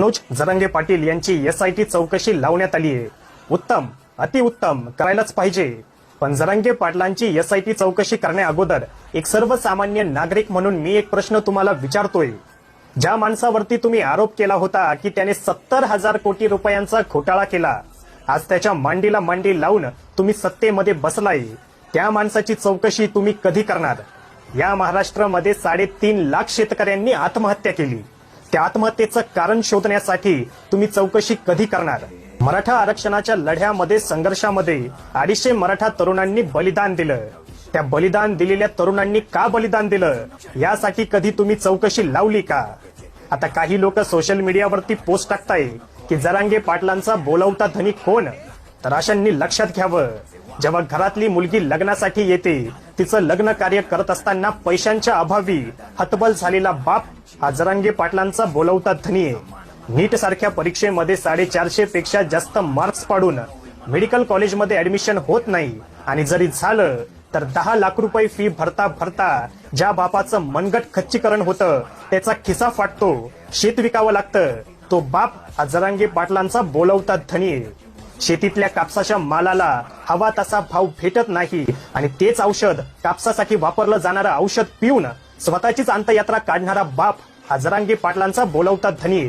मनोज जरंगे पाटील यांची एसआयटी चौकशी लावण्यात आली आहे उत्तम अतिउत्तम करायलाच पाहिजे. पण जरंगे पाटलांची एसआयटी चौकशी करण्याअगोदर एक सर्वसामान्य नागरिक म्हणून मी एक प्रश्न तुम्हाला विचारतोय. ज्या माणसावरती तुम्ही आरोप केला होता की त्याने सत्तर हजार कोटी रुपयांचा घोटाळा केला आज त्याच्या मांडीला मांडी लावून तुम्ही सत्तेमध्ये बसलाय. त्या माणसाची चौकशी तुम्ही कधी करणार? या महाराष्ट्रामध्ये साडेतीन लाख शेतकऱ्यांनी आत्महत्या केली. त्या आत्महत्येचं कारण शोधण्यासाठी तुम्ही चौकशी कधी करणार? मराठा आरक्षणाच्या लढ्यामध्ये संघर्षामध्ये अडीचशे मराठा तरुणांनी बलिदान दिलं. त्या बलिदान दिलेल्या तरुणांनी का बलिदान दिलं? यासाठी कधी तुम्ही चौकशी लावली का? आता काही लोक सोशल मीडियावरती पोस्ट टाकताय की जरांगे पाटलांचा बोलवता धनी कोण? तर अशांनी लक्षात घ्यावं. जेव्हा घरातली मुलगी लग्नासाठी येते तिचं लग्न कार्य करत असताना पैशांच्या अभावी हतबल झालेला बाप हा जरांगे पाटलांचा बोलवता धनी आहे. नीट सारख्या परीक्षेमध्ये साडेचारशे पेक्षा जास्त मार्क्स पाडून मेडिकल कॉलेजमध्ये ऍडमिशन होत नाही आणि जरी झालं तर दहा लाख रुपये फी भरता भरता ज्या बापाचं मनगट खच्चीकरण होतं त्याचा खिसा फाटतो शेत विकावं लागतं. तो बाप हा जरांगे पाटलांचा बोलवता धनी आहे. शेतीतल्या कापसाच्या मालाला हवा तसा भाव भेटत नाही. आणि तेच औषध कापसासाठी वापरलं जाणारं औषध पिऊन स्वतःचीच अंतयात्रा काढणारा बाप हजरांगी पाटलांचा बोलवता धनी.